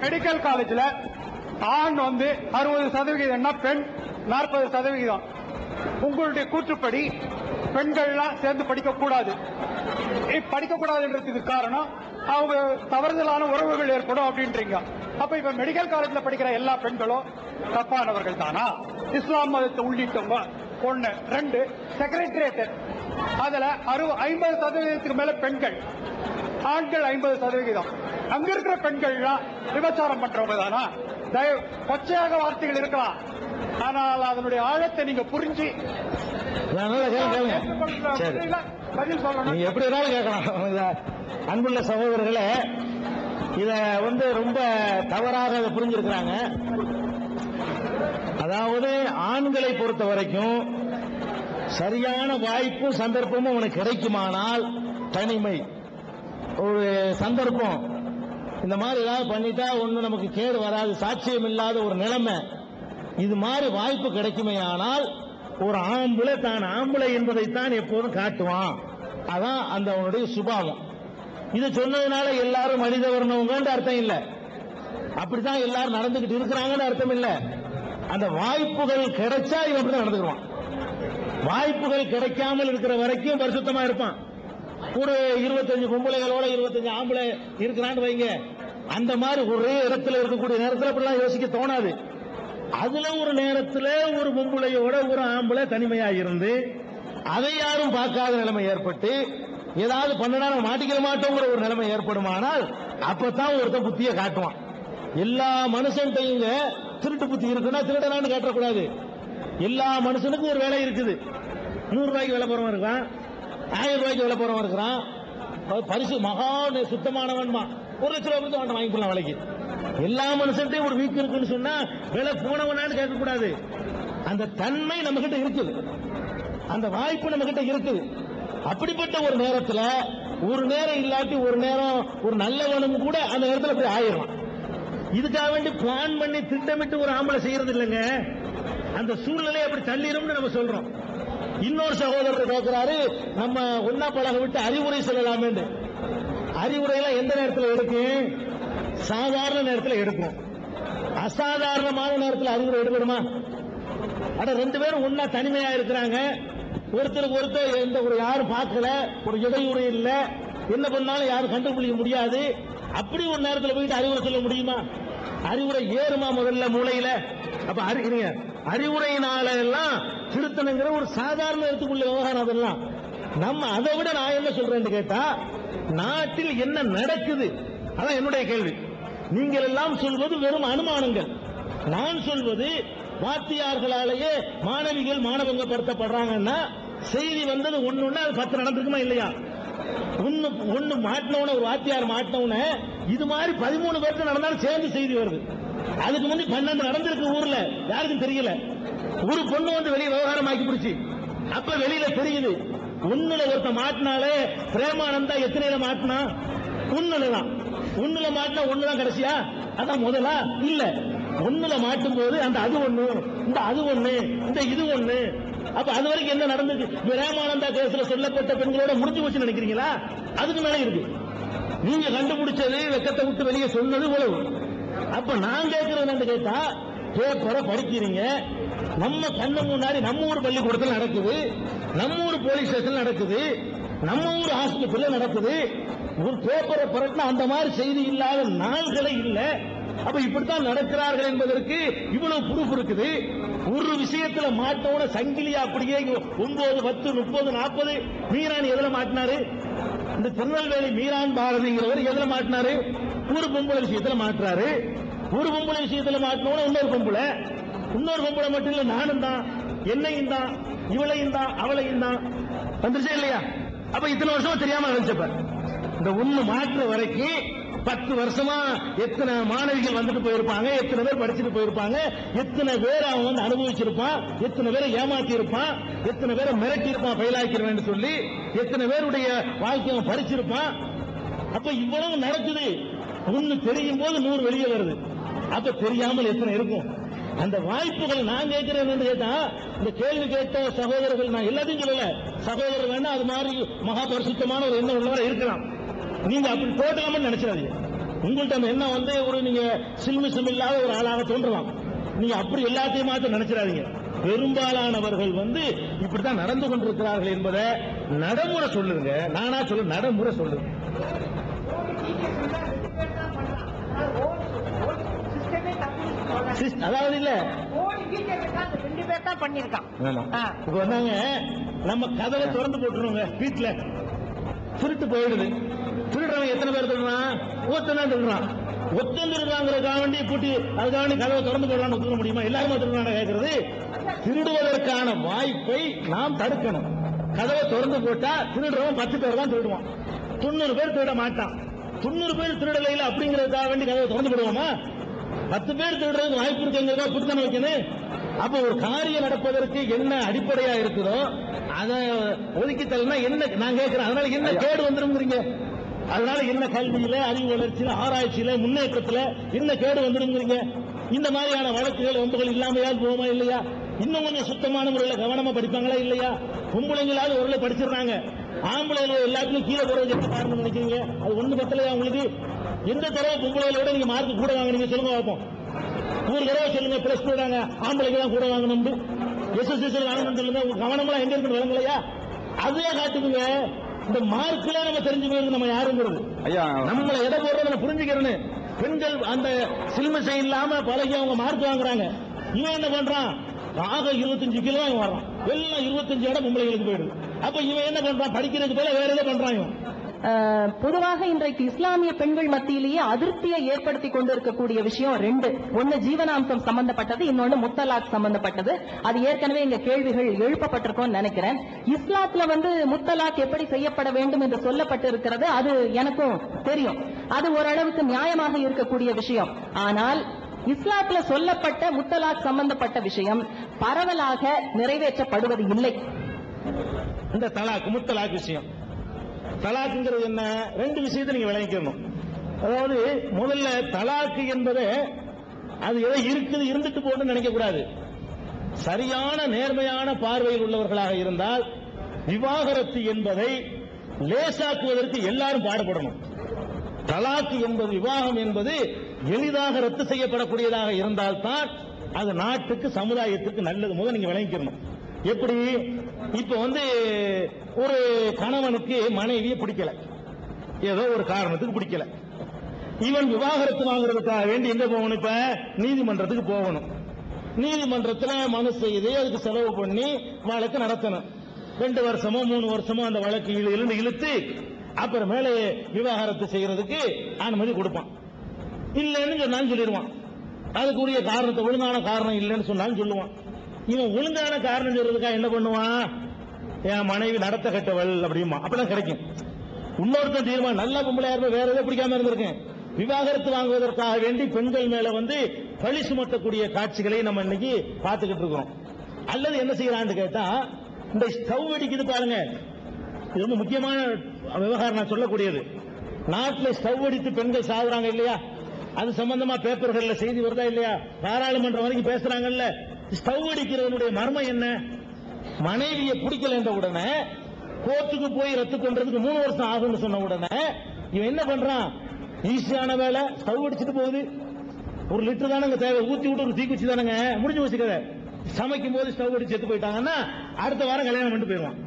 Medical காலேஜில் ஆண் வந்து அறுபது சதவிகிதம்னா பெண். நாற்பது சதவிகிதம். உங்களுடைய கூற்றுப்படி பெண்கள்லாம் சேர்ந்து படிக்கக்கூடாது படிக்கக்கூடாதுன்றதுக்கு காரணம் அவங்க தவறுதலான உறவுகள் ஏற்படும் அப்படின்றீங்க. அப்ப இப்ப மெடிக்கல் காலேஜ்ல படிக்கிற எல்லா பெண்களும் தப்பானவர்கள் தானா? இஸ்லாம் மதத்தை உள்ளிட்டவங்க. ஒண்ணு. ரெண்டு செக்ரட்டரியேட் அதுல அறுபது ஐம்பது சதவீதத்துக்கு மேல பெண்கள். ஆண்கள் ஐம்பது சதவிகிதம். அங்க இருக்கிற பெண்கள்லாம் விபச்சாரம் பண்றவங்க தானா தயவு கொச்சையாக வார்த்தைகள் இருக்கலாம். ஆனால் அதனுடைய ஆழத்தை நீங்க புரிஞ்சு பதில் சொல்லணும். எப்படி வேணாலும் கேட்கலாம். அன்புள்ள சகோதரர்களே இத வந்து ரொம்ப தவறாக புரிஞ்சிருக்கிறாங்க. அதாவது ஆண்களை பொறுத்த வரைக்கும் சரியான வாய்ப்பும் சந்தர்ப்பமும் உனக்கு கிடைக்குமானால் தனிமை. ஒரு சந்தர்ப்பம். இந்த மாதிரி ஏதாவது பண்ணிட்டா ஒண்ணு நமக்கு கேடு வராது சாட்சியம் இல்லாத ஒரு நிலைமை. இது மாதிரி வாய்ப்பு கிடைக்குமே ஆனால் ஒரு ஆம்பளை தான் ஆம்பளை என்பதைத்தான் எப்போதும் காட்டுவான். அதான் அந்த அவனுடைய சுபாவம். இது சொன்னதுனால எல்லாரும் மனித வர்ணவங்கன்ற அர்த்தம் இல்ல. அப்படித்தான் எல்லாரும் நடந்துகிட்டு இருக்கிறாங்கன்னு அர்த்தம் இல்ல. அந்த வாய்ப்புகள் கிடைச்சா இவன் அப்படிதான் நடந்துக்குவான் வாய்ப்புகள் கிடைக்காமல் இருக்கிற வரைக்கும் பரிசுத்தமா இருப்பான். ஒரு இருபத்தஞ்சு பொம்பளைகளோட இருபத்தஞ்சு ஆம்பளை இருக்கிறான்னு வைங்க. அந்த மாதிரி ஒரே இடத்துல இருக்கக்கூடிய நேரத்தில் அப்படிலாம் யோசிக்க தோணாது. அதுல ஒரு நேரத்தில் ஒரு பொம்பளையோட ஒரு ஆம்பளை தனிமையா இருந்து அதை யாரும் பார்க்காத நிலைமை ஏற்பட்டு ஏதாவது பண்ணனா நம்ம மாட்டிக்கிற மாட்டோங்கிற ஒரு நிலைமை ஏற்படுமானால் அப்பதான் ஒருத்தன் புத்திய காட்டுவான். எல்லா மனுஷன்கிட்டையும் திருட்டு புத்தி இருக்குன்னா திருடனான்னு காட்டக்கூடாது. எல்லா மனுஷனுக்கும் ஒரு வேலை இருக்குது. நூறு ரூபாய்க்கு வேலை போறவன் இருக்கான் ஆயிரம் ரூபாய்க்கு வேலை போறவன் இருக்கிறான். பரிசு மகா சுத்தமானவன்மா. ஒரு லட்ச ரூபாய் கொடுத்து வாங்கி போடலாம் விலைக்கு. எல்லா மனுஷன்ட்டையும் ஒரு வீக் இருக்குன்னு சொன்னா விலை போனவனான்னு கேட்கக்கூடாது. அந்த தன்மை நம்ம கிட்ட இருக்குது. அந்த வாய்ப்பு நம்ம கிட்ட இருக்குது. அப்படிப்பட்ட ஒரு நேரத்துல ஒரு நேரம் இல்லாட்டி ஒரு நேரம் ஒரு நல்லவனும் கூட அந்த நேரத்தில் போய் ஆயிரும் இதுக்காக வேண்டி பிளான் பண்ணி திட்டமிட்டு ஒரு ஆம்பளை செய்யறது இல்லைங்க. அந்த சூழ்நிலை அப்படி தள்ளிடும்னு நம்ம சொல்றோம். இன்னொரு சகோதரர் கேட்கிறாரு நம்ம ஒன்னா பழக விட்டு அறிவுரை சொல்லலாமேன்னு. அறிவுரை எல்லாம் எந்த நேரத்தில் எடுக்கும் சாதாரண நேரத்தில் எடுக்கும் அசாதாரணமான நேரத்தில் அறிவுரை எடுக்கணுமா? ஆனா ரெண்டு பேரும் ஒன்னா தனிமையா இருக்கிறாங்க. ஒருத்தருக்கு ஒருத்தர் எந்த ஒரு யாரும் பார்க்கல ஒரு இடையூறு இல்ல. என்ன பண்ணாலும் யாரும் கண்டுபிடிக்க முடியாது. அப்படி ஒரு நேரத்தில் போயிட்டு அறிவுரை சொல்ல முடியுமா? அறிவுரை ஏறுமா முதல்ல மூளையில? அப்ப அறி- அறிவுரையினால எல்லாம் திருத்தணுங்கிற ஒரு சாதாரண இடத்துக்குள்ள விவகாரம் அதெல்லாம். நம்ம அதை விட நான் என்ன சொல்றேன்னு கேட்டா நாட்டில் என்ன நடக்குது? அதான் என்னுடைய கேள்வி. நீங்கள் எல்லாம் சொல்வது வெறும் அனுமானங்கள். நான் சொல்வது வாத்தியார்களாலேயே மாணவிகள் மாணவங்கப்படுத்தப்படுறாங்கன்னா செய்தி வந்தது ஒண்ணு ஒண்ணு அது பத்து நடந்திருக்குமா இல்லையா? ஒண்ணு ஒண்ணு மாட்டினவன ஒரு வாத்தியார் மாட்டினவன இது மாதிரி பதிமூணு பேருக்கு நடந்தாலும் சேர்ந்து செய்தி வருது. அதுக்கு முந்தி பன்னெண்டு நடந்திருக்கு ஊர்ல. யாருக்கும் தெரியல. ஒரு பொண்ணு வந்து வெளியே விவகாரம் ஆக்கி பிடிச்சி அப்ப வெளியில தெரியுது. ஒண்ணுல ஒருத்த மாட்டினாலே பிரேமானந்தா எத்தனையில மாட்டினா? ஒண்ணுல தான். ஒண்ணுல மாட்டினா ஒண்ணுதான் கடைசியா? அதான் முதலா? இல்ல. ஒண்ணுல மாட்டும் போது அந்த அது ஒண்ணு இந்த அது ஒண்ணு இந்த இது ஒண்ணு. அப்ப அது வரைக்கும் என்ன நடந்தது பிரேமானந்தா கேஸ்ல சொல்லப்பட்ட பெண்களோட முடிஞ்சு போச்சு நினைக்கிறீங்களா? அதுக்கு மேல இருக்கு. நீங்க கண்டுபிடிச்சது வெக்கத்தை விட்டு வெளியே சொன்னது உழவு அப்ப நான் கேட்கறது என்னன்னு கேட்டா பேப்பரை படிக்கிறீங்க. நம்ம கண்ணு முன்னாடி நம்ம ஊர் பள்ளிக்கூடத்தில் நடக்குது. நம்ம ஊர் போலீஸ் ஸ்டேஷன் நடக்குது. நம்ம ஊர் ஆஸ்பத்திரியில் நடக்குது. ஒரு பேப்பரை புரட்டினா அந்த மாதிரி செய்தி இல்லாத நாள்களே இல்லை. அப்ப இப்படித்தான் நடக்கிறார்கள் என்பதற்கு இவ்வளவு ப்ரூஃப் இருக்குது. ஒரு விஷயத்துல மாட்டோட சங்கிலியா அப்படியே ஒன்பது பத்து முப்பது நாற்பது மீரான் எதுல மாட்டினாரு? இந்த திருநெல்வேலி மீரான் பாரதிங்கிறவர் எதுல மாட்டினாரு? ஒரு பொம்பளை விஷயத்துல மாட்டுறாரு. ஒரு பொம்பளை விஷயத்துல மாட்டினோட இன்னொரு பொம்பளை. இன்னொரு பொம்பளை மட்டும் இல்ல நானும் தான் என்னையும் தான் இவளையும் தான் அவளையும் தான். வந்துருச்சா இல்லையா? அப்ப இத்தனை வருஷமா தெரியாம நினைச்சப்ப இந்த ஒண்ணு மாற்றுற வரைக்கும் பத்து வருஷமா எத்தனை மாணவிகள் வந்துட்டு போயிருப்பாங்க எத்தனை பேர் படிச்சுட்டு போயிருப்பாங்க எத்தனை பேர் அவன் வந்து அனுபவிச்சிருப்பான் எத்தனை பேரை ஏமாத்தி இருப்பான் எத்தனை பேரை மிரட்டி இருப்பான் பயிலாக்கிறவன் சொல்லி எத்தனை பேருடைய வாழ்க்கையை அவன் பறிச்சிருப்பான். அப்ப இவ்வளவு நடக்குது. ஒண்ணு தெரியும் போது நூறு வெளியே வருது. அப்ப தெரியாமல் எத்தனை இருக்கும்? அந்த வாய்ப்புகள் நான் கேட்கிறேன் கேட்டா இந்த கேள்வி கேட்ட சகோதரர்கள் நான் எல்லாத்தையும் சொல்லல. சகோதரர் வேணா அது மாதிரி மகா பரிசுத்தமான ஒரு எண்ணம் உள்ளவரை இருக்கலாம். நீங்க அப்படி போட்டலாம்னு நினைச்சிடாதீங்க. உங்கள்ட்ட அந்த எண்ணம் வந்து ஒரு நீங்க சில்மிசம் இல்லாத ஒரு ஆளாக தோன்றலாம். நீங்க அப்படி எல்லாத்தையும் மாத்த நினைச்சிடாதீங்க. பெரும்பாலானவர்கள் வந்து இப்படித்தான் நடந்து கொண்டிருக்கிறார்கள் என்பதை நடைமுறை சொல்லுங்க. நானா சொல்ல நடைமுறை சொல்லுங்க. அதாவது இல்ல. ரெண்டு பேர் தான் பண்ணிருக்கான். இப்ப வந்தாங்க நம்ம கதவை திறந்து போட்டுருவோங்க வீட்டுல திருட்டு போயிடுது. திருடுறவன் எத்தனை பேர் திருடுறான்? ஒத்தனை திருடுறான். ஒத்தன் திருடுறாங்கிறதுக்காக வேண்டி பூட்டி அதுக்காக கதவை திறந்து போடலாம்னு ஒத்துக்க முடியுமா? எல்லாருமே திருடுறாங்க கேட்கறது திருடுவதற்கான வாய்ப்பை நாம் தடுக்கணும். கதவை திறந்து போட்டா திருடுறவன் பத்து பேர் தான் திருடுவான். தொண்ணூறு பேர் திருட மாட்டான். தொண்ணூறு பேர் திருடலையில அப்படிங்கிறதுக்காக வேண்டி கதவை திறந்து போடுவோமா? பத்து பேர் திருடுறதுக்கு வாய்ப்பு இருக்குங்கிறதா புத்தனை வைக்கணும் அப்ப ஒரு காரியம் நடப்பதற்கு என்ன அடிப்படையா இருக்குதோ அதை ஒதுக்கி தள்ளனா என்ன நான் கேட்கிறேன் அதனால என்ன கேடு வந்துருங்கிறீங்க அதனால என்ன கல்வியில அறிவு வளர்ச்சியில ஆராய்ச்சியில முன்னேற்றத்துல என்ன கேடு வந்துருங்கிறீங்க இந்த மாதிரியான வழக்குகள் வம்புகள் இல்லாமையால் போகுமா இல்லையா? இன்னும் கொஞ்சம் சுத்தமான முறையில் கவனமா படிப்பாங்களா இல்லையா? பொம்பளைங்களாவது ஒரு படிச்சிடுறாங்க. ஆம்பளைங்க எல்லாத்துக்கும் கீழே போறது என்ன காரணம் நினைக்கிறீங்க? அது ஒண்ணு பத்தலையா உங்களுக்கு? எந்த தடவை பொம்பளைகளை விட நீங்க மார்க் கூட வாங்குனீங்க. சொல்லுங்க பார்ப்போம். ஒரு தடவை சொல்லுங்க. பிளஸ் டூ தாங்க. ஆம்பளைக்கு தான் கூட வாங்கணும் எஸ்எஸ்எஸ் வாங்கணும் சொல்லுங்க. உங்க கவனமெல்லாம் எங்க இருக்கு விளங்கலையா? அதுவே காட்டுதுங்க இந்த மார்க்ல நம்ம தெரிஞ்சுக்கிறது நம்ம யாருங்கிறது? ஐயா. நம்மள எடை போடுறத நம்ம புரிஞ்சுக்கிறேன்னு. பெண்கள் அந்த சிலுமிசை இல்லாம பழகி அவங்க மார்க் வாங்குறாங்க. இவன் என்ன பண்றான்? ஆக இருபத்தஞ்சு கிலோ வர்றான் எல்லாம் இருபத்தஞ்சு இடம் பொம்பளைகளுக்கு போயிடுது. அப்ப இவன் என்ன பண்றான்? படிக்கிறதுக்கு போல வேற ஏதோ பண்றான் இவன். பொதுவாக இன்றைக்கு இஸ்லாமிய பெண்கள் மத்தியிலேயே அதிருப்தியை ஏற்படுத்தி கொண்டிருக்கக்கூடிய விஷயம் ரெண்டு. ஒன்னு ஜீவனாம்சம் சம்பந்தப்பட்டது இன்னொன்னு முத்தலாக் சம்பந்தப்பட்டது. அது ஏற்கனவே இங்க கேள்விகள் எழுப்பப்பட்டிருக்கோம்னு நினைக்கிறேன். இஸ்லாத்துல வந்து முத்தலாக் எப்படி செய்யப்பட வேண்டும் என்று சொல்லப்பட்டு இருக்கிறது அது எனக்கும் தெரியும். அது ஓரளவுக்கு நியாயமாக இருக்கக்கூடிய விஷயம். ஆனால் இஸ்லாத்துல சொல்லப்பட்ட முத்தலாக் சம்பந்தப்பட்ட விஷயம் பரவலாக நிறைவேற்றப்படுவது இல்லை. இந்த தலாக் முத்தலாக் விஷயம். தலாக்குங்கிறது என்ன? ரெண்டு விஷயத்தை நீங்க விளங்கிக்கணும். அதாவது முதல்ல தலாக்கு என்பது அது ஏதோ இருக்குது இருந்துட்டு போகணும்னு நினைக்க கூடாது சரியான நேர்மையான பார்வையில் உள்ளவர்களாக இருந்தால் விவாகரத்து என்பதை லேசாக்குவதற்கு எல்லாரும் பாடுபடணும். தலாக்கு என்பது விவாகம் என்பது எளிதாக ரத்து செய்யப்படக்கூடியதாக இருந்தால்தான் அது நாட்டுக்கு சமுதாயத்துக்கு நல்லது. முதல் நீங்க விளங்கிக்கணும். எப்படி? இப்ப வந்து ஒரு கணவனுக்கு மனைவியை பிடிக்கல. ஏதோ ஒரு காரணத்துக்கு பிடிக்கல. இவன் விவாகரத்து வாங்குறதுக்காக வேண்டி எங்க போகணும் இப்ப? நீதிமன்றத்துக்கு போகணும். நீதிமன்றத்துல மனு செய்து அதுக்கு செலவு பண்ணி வழக்கு நடத்தணும். ரெண்டு வருஷமோ மூணு வருஷமோ அந்த வழக்கு இழுந்து இழுத்து அப்புறமேல விவாகரத்து செய்யறதுக்கு அனுமதி கொடுப்பான். இல்லைன்னு சொன்னாலும் சொல்லிடுவான். அதுக்குரிய காரணத்தை ஒழுங்கான காரணம் இல்லைன்னு சொன்னாலும் சொல்லுவான். இவன் ஒழுங்கான காரணம் சொல்றதுக்கா என்ன பண்ணுவான்? என் மனைவி நடத்த கட்டவள் அப்படிமா அப்பதான் கிடைக்கும். இன்னொருத்தன் தீர்மானம் நல்ல பொம்பளையா இருப்ப வேற எதை பிடிக்காம இருந்திருக்கேன். விவாகரத்து வாங்குவதற்காக வேண்டி பெண்கள் மேல வந்து பழி சுமத்தக்கூடிய காட்சிகளை நம்ம இன்னைக்கு பார்த்துக்கிட்டு இருக்கிறோம். அல்லது என்ன செய்யறான்னு கேட்டா இந்த ஸ்டவ் அடிக்குது பாருங்க. இது ரொம்ப முக்கியமான விவகாரம் நான் சொல்லக்கூடியது. நாட்டில் ஸ்டவ் அடித்து பெண்கள் சாகுறாங்க இல்லையா? அது சம்பந்தமா பேப்பர்கள்ல செய்தி வருதா இல்லையா? பாராளுமன்றம் வரைக்கும் பேசுறாங்கல்ல. ஸ்டவ் அடிக்கிறவனுடைய மர்மம் என்ன? மனைவியை பிடிக்கல என்ற உடனே கோர்ட்டுக்கு போய் ரத்து பண்றதுக்கு மூணு வருஷம் ஆகும்னு சொன்ன உடனே இவன் என்ன பண்றான்? ஈஸியான வேலை ஸ்டவ் அடிச்சுட்டு போகுது. ஒரு லிட்டர் தானங்க தேவை? ஊத்தி விட்டு ஒரு தீக்குச்சி தானங்க? முடிஞ்சு வச்சுக்கத சமைக்கும் போது ஸ்டவ் அடிச்சு செத்து போயிட்டாங்கன்னா அடுத்த வாரம் கல்யாணம் பண்ணிட்டு போயிடுவான்.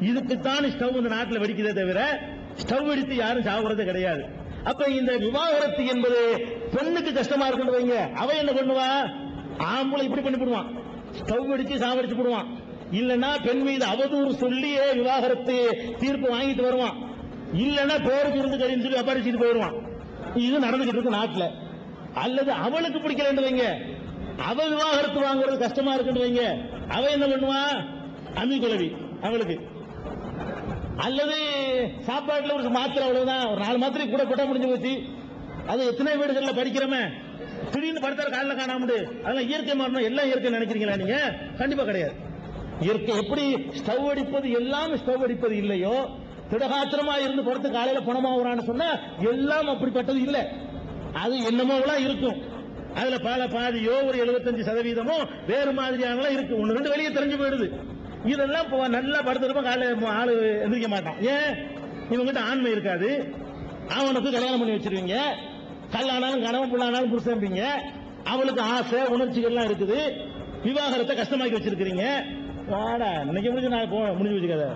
இதுக்குத்தான் ஸ்டவ் இந்த நாட்டில் வெடிக்குதே தவிர ஸ்டவ் அடித்து யாரும் சாப்பிடுறது கிடையாது. அப்ப இந்த விவாகரத்து என்பது பெண்ணுக்கு கஷ்டமா இருக்குன்னு வைங்க. அவ என்ன பண்ணுவா? ஆம்பளை இப்படி பண்ணி போடுவான். ஸ்டவ் அடிச்சு சாவடிச்சு போடுவான். இல்லைன்னா பெண் மீது அவதூறு சொல்லியே விவாகரத்து தீர்ப்பு வாங்கிட்டு வருவான். இல்லைன்னா பேருக்கு இருந்து கறின்னு சொல்லி அபாரிச்சுட்டு போயிடுவான். இது நடந்துகிட்டு இருக்கு நாட்டில். அல்லது அவளுக்கு பிடிக்கலன்னு வைங்க. அவ விவாகரத்து வாங்குறது கஷ்டமா இருக்குன்னு வைங்க. அவ என்ன பண்ணுவா? அமி குலவி அவளுக்கு. அல்லது சாப்பாட்டுல ஒரு மாத்திரை அவ்வளவுதான். ஒரு நாலு மாத்திரை கூட போட்டா முடிஞ்சு போச்சு. அது எத்தனை வீடுகள்ல படிக்கிறோமே? திடீர்னு படுத்தாரு காலில் காணாமடு. அதெல்லாம் இயற்கை மாறணும் எல்லாம் இயற்கை நினைக்கிறீங்களா நீங்க? கண்டிப்பா கிடையாது. இயற்கை எப்படி ஸ்டவ் அடிப்பது எல்லாம் ஸ்டவ் அடிப்பது இல்லையோ? திடகாத்திரமா இருந்து படுத்து காலையில பணமாகறான்னு சொன்னா எல்லாம் அப்படிப்பட்டது இல்லை. அது என்னமோலாம் இருக்கும். அதுல பல பாதியோ ஒரு 75% சதவீதமோ வேறு மாதிரியானலாம் இருக்கு. ஒன்று ரெண்டு வெளியே தெரிஞ்சு போயிடுது. இதெல்லாம் இப்போ நல்லா படுத்துருப்போம் காலையில் ஆளு எந்திரிக்க மாட்டான். ஏன்? இவங்கிட்ட ஆண்மை இருக்காது. அவனுக்கு கல்யாணம் பண்ணி வச்சிருவீங்க. கல்லானாலும் கணவன் பிள்ளானாலும் புருஷன் அவளுக்கு ஆசை உணர்ச்சிகள்லாம் இருக்குது. விவாகரத்தை கஷ்டமாக்கி வச்சிருக்கிறீங்க. வாடா இன்னைக்கு முடிஞ்சு நான் போ முடிஞ்சு வச்சுக்காத.